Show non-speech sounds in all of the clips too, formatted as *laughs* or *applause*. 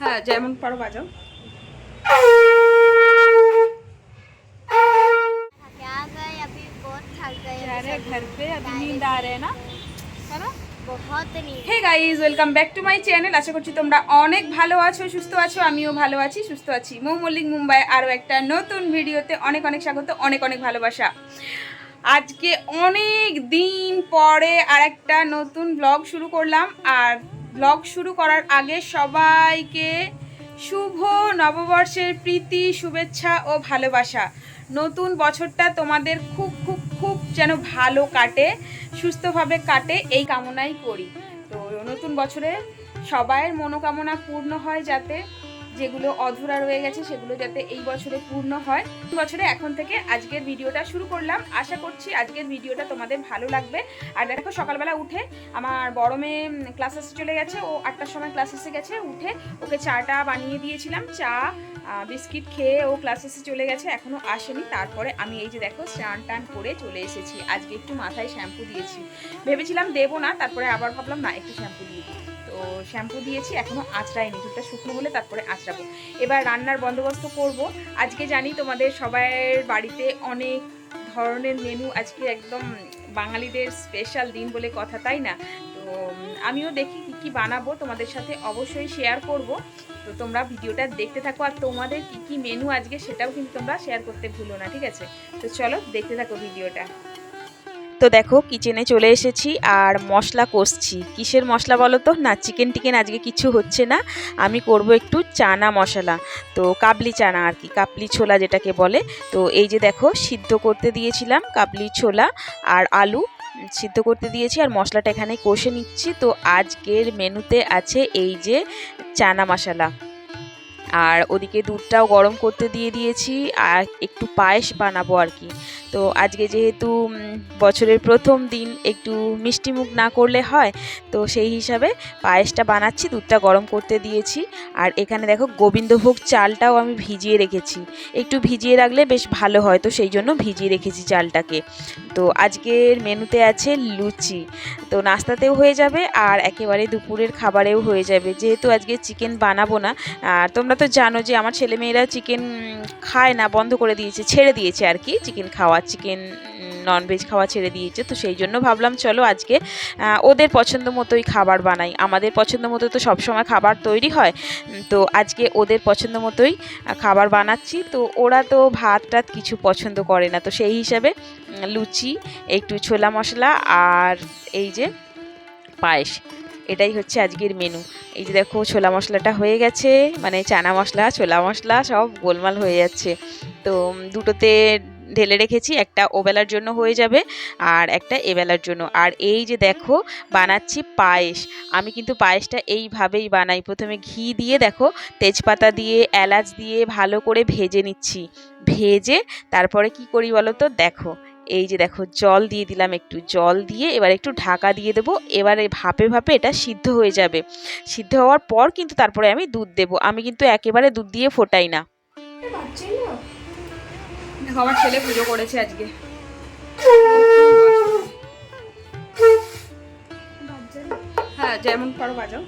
হ্যাঁ যেমন পারো বাজাও क्या गए अभी बहुत थक गए अरे घर पे अभी नींद आ रहे हैं ना है ना बहुत नींद hey guys welcome back to my channel আশা করছি তোমরা অনেক ভালো আছো সুস্থ আছো আমিও ভালো আছি সুস্থ আছি মৌ মল্লিক মুম্বাই আরও একটা নতুন ভিডিওতে অনেক অনেক স্বাগত অনেক অনেক ভালোবাসা আজকে অনেক দিন পরে আর একটা নতুন ব্লগ শুরু করলাম আর ব্লগ শুরু করার আগে সবাইকে শুভ নববর্ষের প্রীতি, শুভেচ্ছা ও ভালোবাসা। নতুন বছরটা তোমাদের খুব খুব খুব যেন ভালো কাটে, সুস্থভাবে কাটে, এই কামনাই করি। তো নতুন বছরে সবাইয়ের মনোকামনা পূর্ণ হয় যাতে যেগুলো অধুরা রয়ে গেছে সেগুলো যাতে এই বছরে পূর্ণ হয়। বছরে এখন থেকে আজকের ভিডিওটা শুরু করলাম। আশা করছি আজকের ভিডিওটা তোমাদের ভালো লাগবে। আর দেখো সকালবেলা উঠে আমার বড় মেয়ে ক্লাসেসে চলে গেছে। ও আটটার সময় ক্লাসেসে গেছে। উঠে ওকে চাটা বানিয়ে দিয়েছিলাম। চা বিস্কিট খেয়ে ও ক্লাসেসে চলে গেছে। এখনও আসেনি। তারপরে আমি এই যে দেখো স্নান টান করে চলে এসেছি। আজকে একটু মাথায় শ্যাম্পু দিয়েছি। ভেবেছিলাম দেবো না। তারপরে আবার ভাবলাম, না, একটু শ্যাম্পু দিয়ে দিই। তো শ্যাম্পু দিয়েছি, এখনও আঁচড়াইনি। চুলটা শুকনো হলে তারপরে আঁচড়াবো। এবার রান্নার বন্দোবস্ত করব। আজকে জানি তোমাদের সবাইয়ের বাড়িতে অনেক ধরনের মেনু আজকে একদম বাঙালিদের স্পেশাল দিন বলে কথা, তাই না? তো আমিও দেখি কি কি বানাবো, তোমাদের সাথে অবশ্যই শেয়ার করব। তো তোমরা ভিডিওটা দেখতে থাকো, আর তোমাদের কি কি মেনু আজকে সেটাও কিন্তু তোমরা শেয়ার করতে ভুলো না, ঠিক আছে? তো চলো দেখতে থাকো ভিডিওটা। তো দেখো কিচেনে চলে এসেছি আর মশলা কষছি। কিসের মশলা বলো তো? না চিকেন টিকেন আজকে কিছু হচ্ছে না। আমি করব একটু চানা মশলা। তো কাবলি চানা আর কি, কাবলি ছোলা যেটাকে বলে। তো এই যে দেখো, সিদ্ধ করতে দিয়েছিলাম কাবলি ছোলা আর আলু। সিদ্ধ করতে দিয়েছি আর মশলাটা এখানে কষে নিচ্ছি। তো আজকের মেনুতে আছে এই যে চানা মশলা। আর ওদিকে দুধটাও গরম করতে দিয়ে দিয়েছি আর একটু পায়েস বানাবো আর কি। তো আজকে যেহেতু বছরের প্রথম দিন, একটু মিষ্টি মুখ না করলে হয়, তো সেই হিসাবে পায়েসটা বানাচ্ছি, দুধটা গরম করতে দিয়েছি। আর এখানে দেখো গোবিন্দভোগ চালটাও আমি ভিজিয়ে রেখেছি। একটু ভিজিয়ে রাখলে বেশ ভালো হয়, তো সেই জন্য ভিজিয়ে রেখেছি চালটাকে। তো আজকের মেনুতে আছে লুচি। তো নাস্তাতেও হয়ে যাবে আর একেবারে দুপুরের খাবারেও হয়ে যাবে। যেহেতু আজকে চিকেন বানাবো না, আর তোমরা তো জানো যে আমার ছেলেমেয়েরা চিকেন খায় না, বন্ধ করে দিয়েছে, ছেড়ে দিয়েছে আর কি। চিকেন খাওয়া চিকেন ননভেজ খাওয়া ছেড়ে দিয়েছে। তো সেই জন্য ভাবলাম চলো আজকে ওদের পছন্দ মতোই খাবার বানাই। আমাদের পছন্দ মতো তো সবসময় খাবার তৈরি হয়। তো আজকে ওদের পছন্দ মতোই খাবার বানাচ্ছি। তো ওরা তো ভাত টাত কিছু পছন্দ করে না। তো সেই হিসাবে লুচি, একটু ছোলা মশলা আর এই যে পায়েস। এটাই হচ্ছে আজকের মেনু এই যে দেখো, ছোলা মশলাটা হয়ে গেছে মানে চানা মশলা, ছোলা মশলা সব গোলমাল হয়ে যাচ্ছে। তো দুটোতে ঢেলে রেখেছি, একটা ওবেলার জন্য হয়ে যাবে আর একটা এবেলার জন্য। আর এই যে দেখো, বানাচ্ছি পায়েস। আমি কিন্তু পায়েসটা এইভাবেই বানাই। প্রথমে ঘি দিয়ে দেখো, তেজপাতা দিয়ে, এলাচ দিয়ে ভালো করে ভেজে নিচ্ছি। ভেজে তারপরে কি করি বলো তো? দেখো এই যে দেখো জল দিয়ে দিলাম একটু। জল দিয়ে এবার একটু ঢাকা দিয়ে দেবো। এবারে ভাপে ভাপে এটা সিদ্ধ হয়ে যাবে। সিদ্ধ হওয়ার পর কিন্তু তারপরে আমি দুধ দেবো। আমি কিন্তু একেবারে দুধ দিয়ে ফোটাই না। দেখো আমার ছেলে পুজো করেছে আজকে। হ্যাঁ যেমন পারো বাজাও।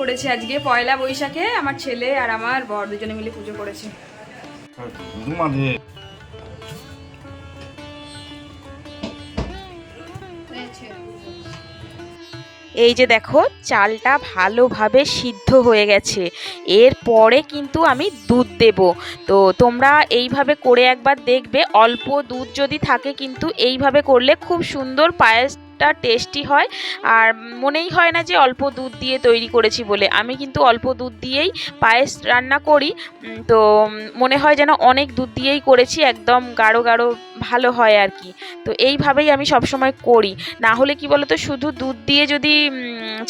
করেছে আজকে, পয়লা বৈশাখে আমার ছেলে আর আমার বর দুজনে মিলে পুজো করেছে। এই যে দেখো, চালটা ভালোভাবে সিদ্ধ হয়ে গেছে। এরপরে কিন্তু আমি দুধ দেব। তো তোমরা এইভাবে করে একবার দেখবে। অল্প দুধ যদি থাকে কিন্তু এইভাবে করলে খুব সুন্দর পায়েসটা টেস্টি হয়। আর মনেই হয় না যে অল্প দুধ দিয়ে তৈরি করেছি বলে। আমি কিন্তু অল্প দুধ দিয়েই পায়েস রান্না করি। তো মনে হয় যেন অনেক দুধ দিয়েই করেছি, একদম গাঢ় গাঢ় ভালো হয় আর কি। তো এইভাবেই আমি সবসময় করি। না হলে কি বলতো, শুধু দুধ দিয়ে যদি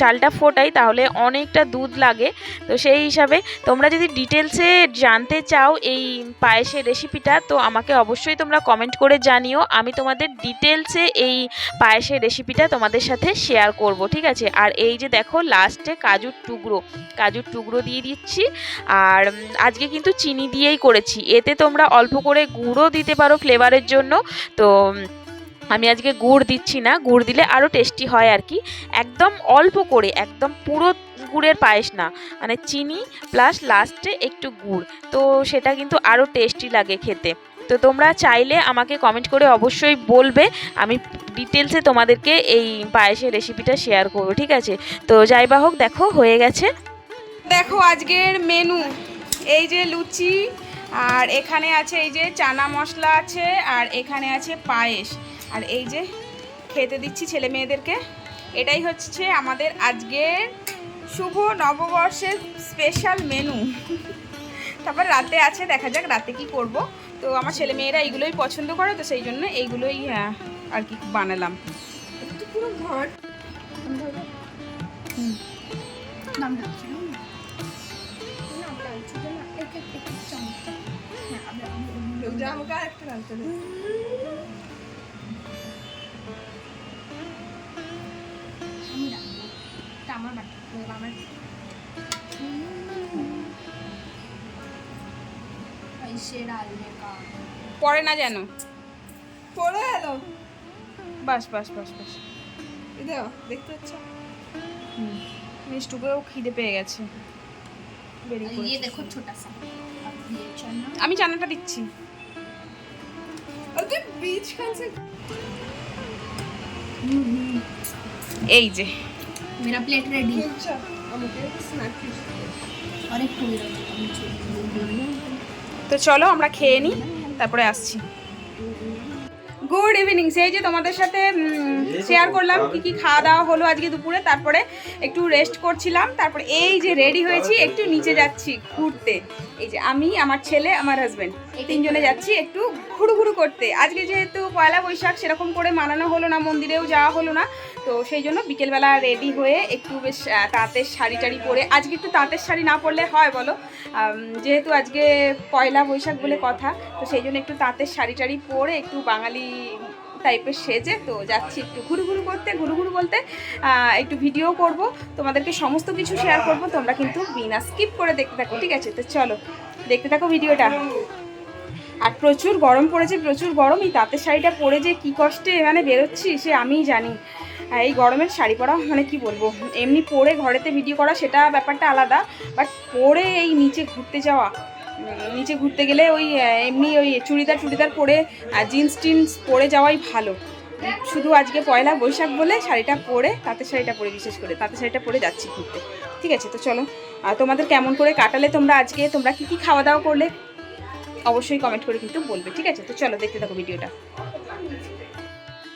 চালটা ফোটাই তাহলে অনেকটা দুধ লাগে। তো সেই হিসাবে তোমরা যদি ডিটেলসে জানতে চাও এই পায়েসের রেসিপিটা তো আমাকে অবশ্যই তোমরা কমেন্ট করে জানিও। আমি তোমাদের ডিটেলসে এই পায়েসের রেসিপিটা তোমাদের সাথে শেয়ার করব, ঠিক আছে? আর এই যে দেখো লাস্টে কাজুর টুকরো কাজুর টুকরো দিয়ে দিচ্ছি। আর আজকে কিন্তু চিনি দিয়েই করেছি। এতে তোমরা অল্প করে গুঁড়ও দিতে পারো ফ্লেভারের জন্য। তো আমি আজকে গুড় দিচ্ছি না। গুড় দিলে আরও টেস্টি হয় আর কি। একদম অল্প করে, একদম পুরো গুড়ের পায়েস না। মানে চিনি প্লাস লাস্টে একটু গুড়। তো সেটা কিন্তু আরও টেস্টি লাগে খেতে। তো তোমরা চাইলে আমাকে কমেন্ট করে অবশ্যই বলবে। আমি ডিটেলসে তোমাদেরকে এই পায়েসের রেসিপিটা শেয়ার করব, ঠিক আছে? তো যাই বা হোক, দেখো, হয়ে গেছে। দেখো, আজকের মেনু এই যে লুচি, আর এখানে আছে এই যে চানা মশলা আছে, আর এখানে আছে পায়েস। আর এই যে খেতে দিচ্ছি ছেলে মেয়েদেরকে। এটাই হচ্ছে আমাদের আজকের শুভ নববর্ষের স্পেশাল মেনু তারপর রাতে আছে, দেখা যাক রাতে কি করব। তো আমার ছেলে মেয়েরা এইগুলোই পছন্দ করে তো সেই জন্য এইগুলোই হ্যাঁ আর কি বানালাম। আমার का পরে না যেন পরে এলো বাস বাস বাস বাস দেখো দেখতে পাচ্ছ মিষ্টুকেও খিদে পেয়ে গেছে বেরিয়ে ये পড়েছে। देखो छोटा सा अब ये चना আমি চানাটা দিচ্ছি এই যে मेरा प्लेट रेडी है और एक पूरी रखो তো চলো আমরা খেয়ে নিই, তারপরে আসছি। গুড ইভিনিং সেই যে তোমাদের সাথে শেয়ার করলাম কি কি খাওয়া দাওয়া হলো আজকে দুপুরে, তারপরে একটু রেস্ট করছিলাম, তারপরে এই যে রেডি হয়েছি, একটু নিচে যাচ্ছি ঘুরতে। এই যে আমি, আমার ছেলে, আমার হাজব্যান্ড তিনজনে যাচ্ছি একটু ঘুরু ঘুরু করতে। আজকে যেহেতু পয়লা বৈশাখ, সেরকম করে মানানো হলো না, মন্দিরেও যাওয়া হলো না। তো সেই জন্য বিকেলবেলা রেডি হয়ে একটু বেশ তাঁতের শাড়ি টাড়ি পরে, আজকে একটু তাঁতের শাড়ি না পরলে হয় বলো? যেহেতু আজকে পয়লা বৈশাখ বলে কথা, তো সেই জন্য একটু তাঁতের শাড়ি টাড়ি পরে একটু বাঙালি টাইপের সেজে, তো যাচ্ছি একটু ঘুরু ঘুরু করতে, ঘুরু ঘুরু বলতে একটু ভিডিও করব। তোমাদেরকে সমস্ত কিছু শেয়ার করব, তোমরা কিন্তু বিনা স্কিপ করে দেখতে থাকো, ঠিক আছে? তো চলো, দেখতে থাকো ভিডিওটা আর প্রচুর গরম পড়েছে, প্রচুর গরম এই তাঁতের শাড়িটা পরে যে কী কষ্টে মানে বেরোচ্ছি, সে আমিই জানি। এই গরমের শাড়ি পরা মানে কি বলব? এমনি পরে ঘরেতে ভিডিও করা সেটা ব্যাপারটা আলাদা বাট পরে এই নিচে ঘুরতে যাওয়া নিচে ঘুরতে গেলে ওই এমনি ওই চুড়িদার টুড়িদার পরে জিন্স টিন্স পরে যাওয়াই ভালো। শুধু আজকে পয়লা বৈশাখ বলে শাড়িটা পরে তাঁতের শাড়িটা পরে, বিশেষ করে তাঁতের শাড়িটা পরে যাচ্ছি ঘুরতে। ঠিক আছে, তো চলো আর তোমাদের কেমন করে কাটালে তোমরা আজকে, তোমরা কি কি খাওয়া দাওয়া করলে? অবশ্যই কমেন্ট করে কিন্তু বলবে ঠিক আছে? তো চলো দেখতে থাকো ভিডিওটা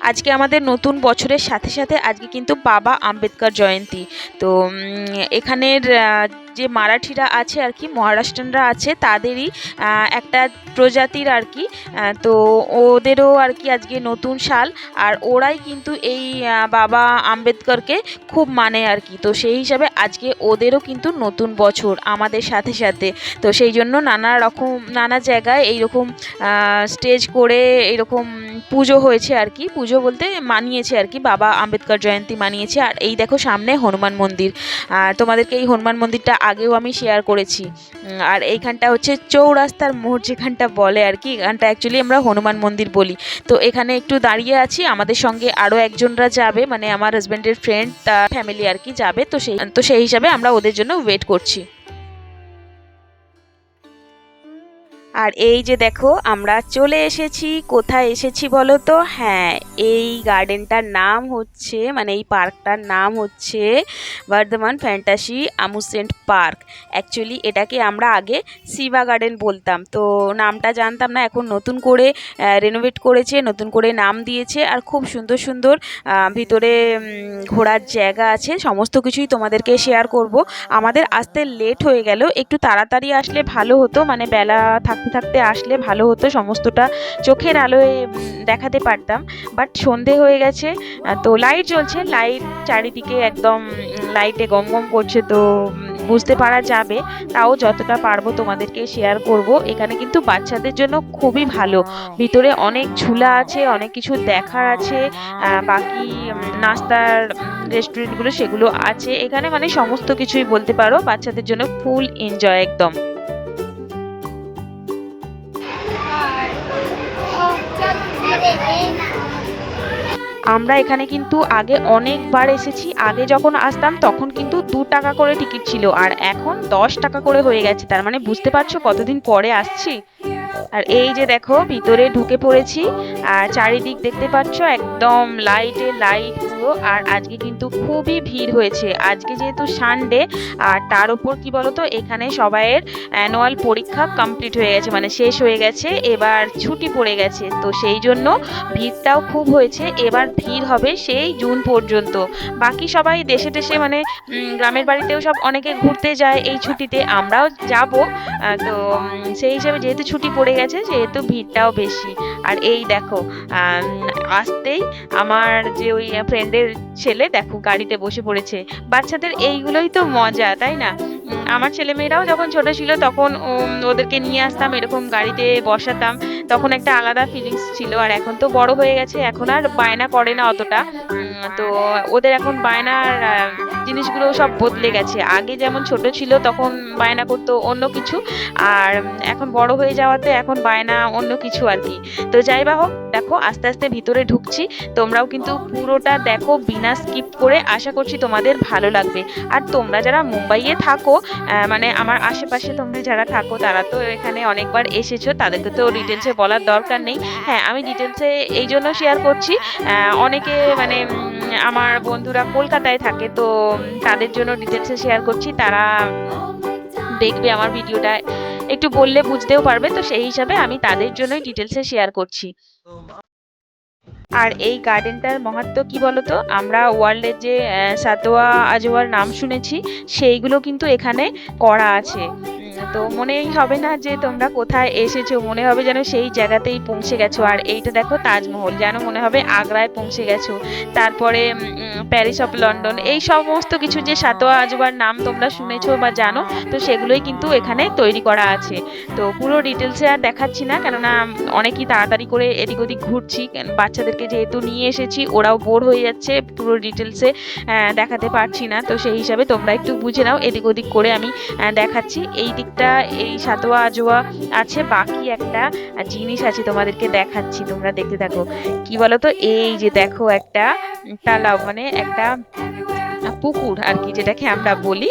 আজকে আমাদের নতুন বছরের সাথে সাথে আজকে কিন্তু বাবা আম্বেদকর জয়ন্তী। তো এখানের যে মারাঠিরা আছে আর কি, মহারাষ্ট্রানরা আছে, তাদেরই একটা প্রজাতির আর কি তো ওদেরও আর কি আজকে নতুন সাল। আর ওরাই কিন্তু এই বাবা আম্বেদকরকে খুব মানে আর কি। তো সেই হিসাবে আজকে ওদেরও কিন্তু নতুন বছর আমাদের সাথে সাথে। তো সেই জন্য নানা রকম, নানা জায়গায় এইরকম স্টেজ করে এরকম পুজো হয়েছে আর কি। পুজো বলতে মানিয়েছে আর কি। বাবা আম্বেদকর জয়ন্তী মানিয়েছে। আর এই দেখো সামনে হনুমান মন্দির। আর তোমাদেরকে এই হনুমান মন্দিরটা আগেও আমি শেয়ার করেছি। আর এইখানটা হচ্ছে চৌরাস্তার মোড় যেখানটা বলে আর কি। এখানটা অ্যাকচুয়ালি আমরা হনুমান মন্দির বলি। তো এখানে একটু দাঁড়িয়ে আছি। আমাদের সঙ্গে আরও একজনরা যাবে। মানে আমার হাজব্যান্ডের ফ্রেন্ড তার ফ্যামিলি আর কি যাবে। তো সেই তো সেই হিসাবে আমরা ওদের জন্য ওয়েট করছি। আর এই যে দেখো, আমরা চলে এসেছি। কোথায় এসেছি বলো তো? হ্যাঁ এই গার্ডেনটার নাম হচ্ছে মানে এই পার্কটার নাম হচ্ছে Bardhaman fantasy amusement park. Actually এটাকে আমরা আগে শিবা গার্ডেন বলতাম। তো নামটা জানতাম না, এখন নতুন করে রেনোভেট করেছে, নতুন করে নাম দিয়েছে, আর খুব সুন্দর সুন্দর ভিতরে ঘোরার জায়গা আছে। সমস্ত কিছুই তোমাদেরকে শেয়ার করব। আমাদের আসতে লেট হয়ে গেল। একটু তাড়াতাড়ি আসলে ভালো হতো মানে বেলা থাকতে থাকতে আসলে ভালো হতো, সমস্তটা চোখের আলোয় দেখাতে পারতাম। বাট সন্ধে হয়ে গেছে তো লাইট জ্বলছে লাইট চারিদিকে একদম লাইটে গম গম করছে, তো বুঝতে পারা যাবে। তাও যতটা পারব তোমাদেরকে শেয়ার করব। এখানে কিন্তু বাচ্চাদের জন্য খুবই ভালো। ভিতরে অনেক ঝুলা আছে, অনেক কিছু দেখার আছে বাকি নাস্তার রেস্টুরেন্টগুলো সেগুলো আছে। এখানে মানে সমস্ত কিছুই বলতে পারো, বাচ্চাদের জন্য ফুল এনজয় একদম। আমরা এখানে কিন্তু আগে অনেকবার এসেছি। আগে যখন আসতাম তখন কিন্তু দু টাকা করে টিকিট ছিল। আর এখন দশ টাকা করে হয়ে গেছে। তার মানে বুঝতে পারছ কতদিন পরে আসছি? আর এই যে দেখো, ভিতরে ঢুকে পড়েছি। আর চারিদিক দেখতে পাচ্ছ, একদম লাইটে লাইট আর আজকে কিন্তু খুবই ভিড় হয়েছে। আজকে যেহেতু সানডে আর তার উপর কি বলতো, এখানে সবাইয়ের অ্যানুয়াল পরীক্ষা কমপ্লিট হয়ে গেছে মানে শেষ হয়ে গেছে, এবার ছুটি পড়ে গেছে। তো সেই জন্য ভিড়টাও খুব হয়েছে। এবার ভিড় হবে সেই জুন পর্যন্ত। বাকি সবাই দেশে দেশে মানে গ্রামের বাড়িতেও সব অনেকে ঘুরতে যায় এই ছুটিতে। আমরাও যাব। তো সেই হিসেবে যেহেতু ছুটি পড়ে গেছে সেহেতু ভিড়টাও বেশি। আর এই দেখো আসতেই আমার যে ওই ফ্রেন্ডের ছেলে, দেখো গাড়িতে বসে পড়েছে। বাচ্চাদের এইগুলোই তো মজা, তাই না? আমার ছেলেমেয়েরাও যখন ছোট ছিল, তখন ওদেরকে নিয়ে আসতাম, এরকম গাড়িতে বসাতাম। তখন একটা আলাদা ফিলিংস ছিল, আর এখন তো বড় হয়ে গেছে, এখন আর বায়না করে না অতটা। তো ওদের এখন বায়নার জিনিসগুলো সব বদলে গেছে। আগে যেমন ছোট ছিল, তখন বায়না করতো অন্য কিছু। আর এখন বড় হয়ে যাওয়াতে এখন বায়না অন্য কিছু আর কি। তো যাই বা হোক, দেখো, আস্তে আস্তে ভিতরে ঢুকছি। তোমরাও কিন্তু পুরোটা দেখো বিনা স্কিপ করে। আশা করছি তোমাদের ভালো লাগবে। আর তোমরা যারা মুম্বাইয়ে থাকো মানে আমার আশেপাশে তোমরা যারা থাকো, তারা তো এখানে অনেকবার এসেছ। তাদেরকে তো ডিটেলসে বলার দরকার নেই। হ্যাঁ আমি ডিটেলসে এই জন্য শেয়ার করছি। অনেকে মানে আমার বন্ধুরা কলকাতায় থাকে, তো তাদের জন্য ডিটেলসে শেয়ার করছি। তারা দেখবে আমার ভিডিওটা। একটু বললে বুঝতেও পারবে, তো সেই হিসাবে আমি তাদের জন্যই ডিটেলসে শেয়ার করছি। আর এই গার্ডেনটার মহত্ব কি বলতো? আমরা ওয়ার্ল্ডের যে সাতোয়া আজওয়ার নাম শুনেছি, সেইগুলো কিন্তু এখানে করা আছে। তো মনেই হবে না যে তোমরা কোথায় এসেছ। মনে হবে যেন সেই জায়গাতেই পৌঁছে গেছো। আর এইটা দেখো তাজমহল, যেন মনে হবে আগ্রায় পৌঁছে গেছো। তারপরে প্যারিস অফ লন্ডন, এই সমস্ত কিছু যে সাতোয়া আজওয়ার নাম তোমরা শুনেছো বা জানো, তো সেগুলোই কিন্তু এখানে তৈরি করা আছে। তো পুরো ডিটেলসে আর দেখাচ্ছি না, কেননা অনেকই তাড়াতাড়ি করে এদিক ওদিক ঘুরছি। বাচ্চাদেরকে যেহেতু নিয়ে এসেছি, ওরাও বোর হয়ে যাচ্ছে, পুরো ডিটেলসে দেখাতে পারছি না। তো সেই হিসাবে তোমরা একটু বুঝে নাও, এদিক ওদিক করে আমি দেখাচ্ছি। এই দিকটা এই সাতোয়া আজোয়া আছে, বাকি একটা জিনিস আছে তোমাদেরকে দেখাচ্ছি, তোমরা দেখতে থাকো। কি বলো তো এই যে দেখো একটা তালাও মানে একটা পুকুর আর কি, যেটাকে আমরা বলি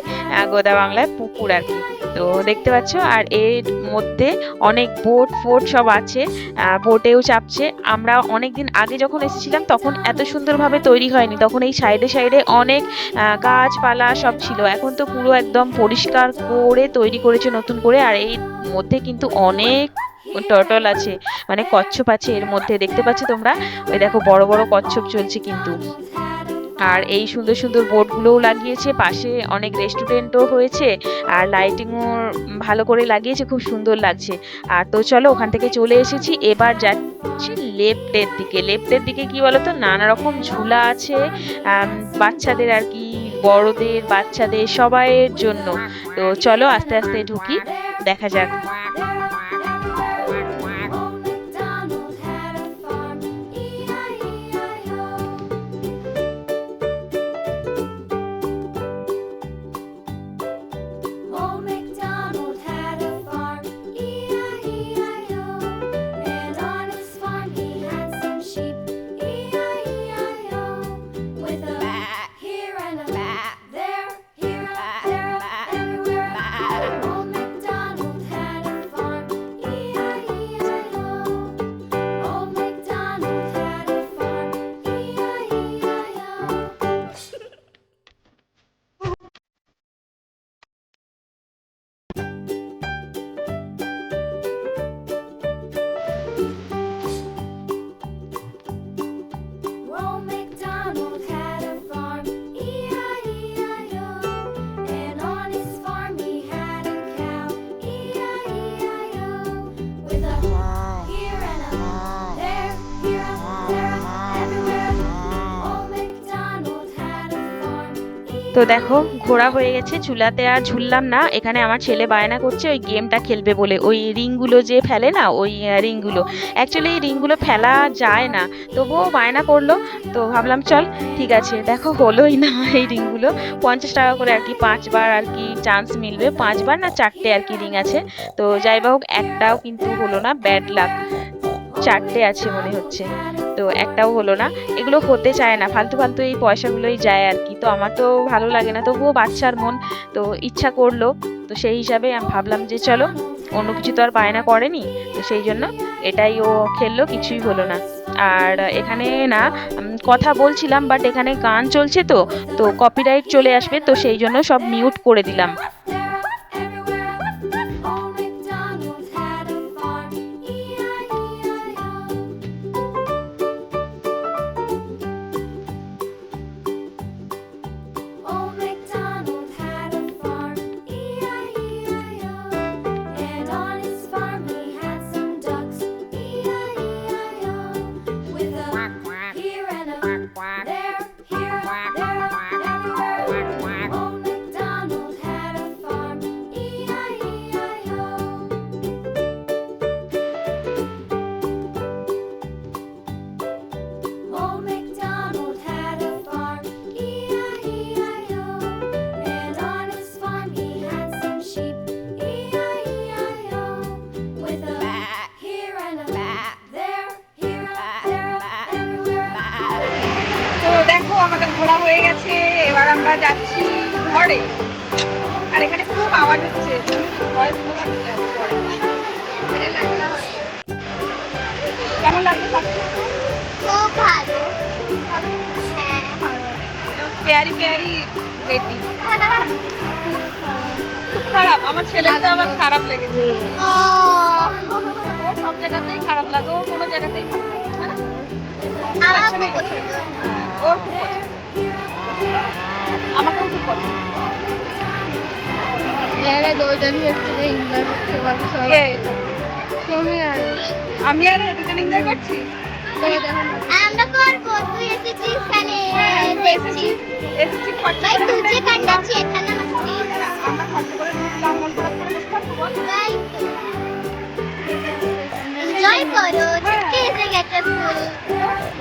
গোদা বাংলায় পুকুর আর কি। তো দেখতে পাচ্ছ, আর এর মধ্যে অনেক বোট, ফোট সব আছে বোটেও চাপছে। আমরা অনেক দিন আগে যখন এসেছিলাম, তখন এত সুন্দরভাবে তৈরি হয়নি। তখন এই সাইডে সাইডে অনেক গাছপালা সব ছিল। এখন তো পুরো একদম পরিষ্কার করে তৈরি করেছে নতুন করে, আর এই মধ্যে কিন্তু অনেক টর্টল আছে মানে কচ্ছপ আছে এর মধ্যে। দেখতে পাচ্ছ তোমরা? ওই দেখো, বড় বড় কচ্ছপ চলছে কিন্তু। আর এই সুন্দর সুন্দর বোর্ডগুলোও লাগিয়েছে, পাশে অনেক রেস্টুরেন্টও হয়েছে আর লাইটিংও ভালো করে লাগিয়েছে, খুব সুন্দর লাগছে। আর তো চলো ওখান থেকে চলে এসেছি, এবার যাচ্ছি লেফটের দিকে। লেফটের দিকে কি বলতো, নানা রকম ঝুলা আছে বাচ্চাদের আর কি, বড়দের, বাচ্চাদের, সবাইয়ের জন্য। তো চলো আস্তে আস্তে ঢুকি, দেখা যাক। তো দেখো, ঘোরা হয়ে গেছে, চুলাতে আর ঝুললাম না। এখানে আমার ছেলে বায়না করছে, ওই গেমটা খেলবে বলে। ওই রিংগুলো যে ফেলে না, ওই রিংগুলো। অ্যাকচুয়ালি এই রিংগুলো ফেলা যায় না। তবুও বায়না করল। তো ভাবলাম, চল, ঠিক আছে। দেখো, হলোই না *laughs* এই রিংগুলো। পঞ্চাশ টাকা করে আর কি, পাঁচবার আর কি চান্স মিলবে। পাঁচবার না চারটে আর কি রিং আছে। তো যাই হোক, একটাও কিন্তু হলো না। ব্যাড লাক চারটে আছে মনে হচ্ছে। তো একটাও হলো না। এগুলো হতে চায় না। ফালতু ফালতু এই পয়সাগুলোই যায় আর কি। তো আমার তো ভালো লাগে না। তবুও বাচ্চার মন তো ইচ্ছা করল। তো সেই হিসাবে আমি ভাবলাম যে চলো, অন্য কিছু তো আর বায়না করেনি। তো সেই জন্য এটাই ও খেললো, কিছুই হলো না। আর এখানে না কথা বলছিলাম বাট এখানে গান চলছে তো তো কপিরাইট চলে আসবে। তো সেই জন্য সব মিউট করে দিলাম। আসছে পরে। কেমন লাগছে খুব ভালো। হ্যাঁ পেয়ারি পেয়ারি বেটি খুব খারাপ। আমার ছেলেটা আমার খারাপ লেগেছে। সব জায়গাতেই খারাপ লাগে। ওর কোনো জায়গাতেই না। আমার খুব পছন্দ। আমি আর দুজন এনজয় করছি? আমরা করব তুই এসেছিস দেখছি। এসেছি। ভাই এখানে আমরা করে মন করে এনজয় করো গেছে স্কুল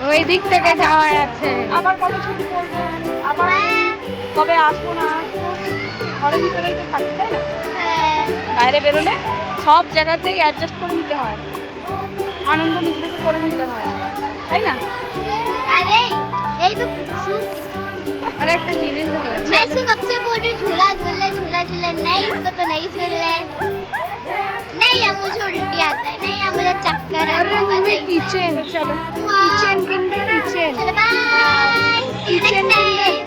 ওই দিক থেকে যাওয়ার আছে আবার ছুটি আবার কবে আসব না আসব? ঘরের ভিতরেই তো থাকতে তাই না হ্যাঁ বাইরে বেরোলে সব জায়গাতেই অ্যাডজাস্ট করে নিতে হয় আনন্দ নিজেদেরকে করে নিতে হয় তাই না अरे यही तो আর একটা জিনিস দেখো मैं इसको कब से बोल रही हूँ झूला झूले झूला झूले नहीं इसको तो नहीं झूल रहे नहीं यार मुझे उल्टी आता है नहीं यार मुझे चक्कर আরে आता তুমি है কিচেন চলো কিচেন কিনবে কিচেন चलो बाय Kitchen चलो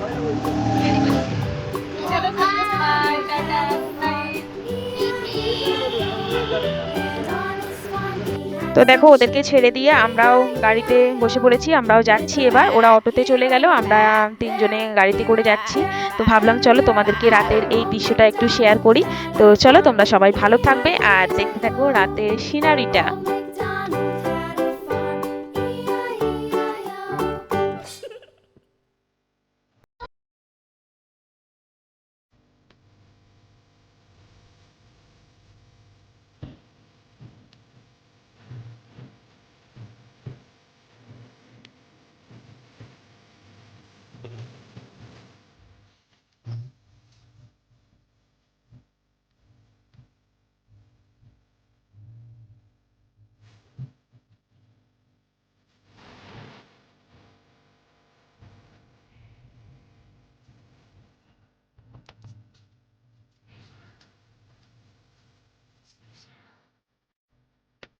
তো দেখো, ওদেরকে ছেড়ে দিয়ে আমরাও গাড়িতে বসে পড়েছি, আমরাও যাচ্ছি এবার। ওরা অটোতে চলে গেল, আমরা তিনজনে গাড়িতে করে যাচ্ছি। তো ভাবলাম, চলো তোমাদেরকে রাতের এই দৃশ্যটা একটু শেয়ার করি। তো চলো, তোমরা সবাই ভালো থাকবে, আর দেখতে থাকো রাতের সিনারিটা। president.